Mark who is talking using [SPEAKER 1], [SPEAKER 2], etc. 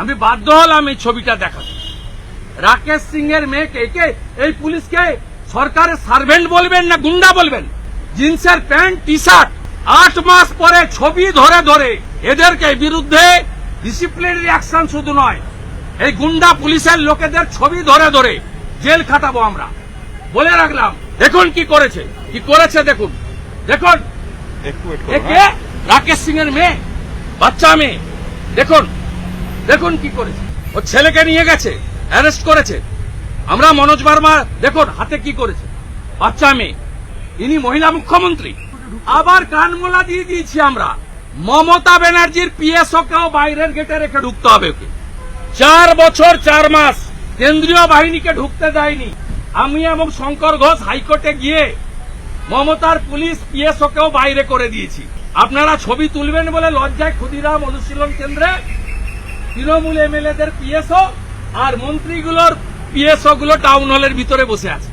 [SPEAKER 1] আমি বাধ্য হলাম এই ছবিটা দেখাতে। রাকেশ সিং এর মেয়েকে কে এই পুলিশকে সরকারের সার্ভেন্ট বলবেন না গুন্ডা বলবেন? জিন্সের প্যান্ট টি শার্ট আট মাস পরে ছবি ধরে ধরে এদেরকে বিরুদ্ধে ডিসিপ্লিনারি অ্যাকশন শুধু নয় এই গুন্ডা পুলিশের লোকেদের ছবি ধরে ধরে জেল খাটাবো আমরা। বলে রাখলাম দেখুন কি করেছে। কি করেছে দেখুন। দেখুন। কে রাকেশ সিং এর মেয়ে বাচ্চা মেয়ে। দেখুন। দেখুন কি করেছে। ও ছেলেকে নিয়ে গেছে অ্যারেস্ট করেছে। আমরা মনোজ বার্মা, দেখুন হাতে কি করেছে। বাচ্চা মেয়ে, ইনি মহিলা মুখ্যমন্ত্রী। আবার কানমোলা দিয়ে দিয়েছি আমরা। মমতা ব্যানার্জির পিএসও কেও বাইরের গেটে রেখে ঢুকতে হবে ওকে। চার বছর, চার মাস কেন্দ্রীয় বাহিনীকে ঢুকতে দেয়নি। আমি এবং শঙ্কর ঘোষ হাইকোর্টে গিয়ে মমতার পুলিশ পিএসও কেও বাইরে করে দিয়েছি। আপনারা ছবি তুলবেন বলে লজ্জায় ক্ষুদিরাম অনুশীলন কেন্দ্রে তৃণমূল এমএলএদের পিএসও আর মন্ত্রীগুলোর পিএসও গুলো টাউন হলের ভিতরে বসে আছে।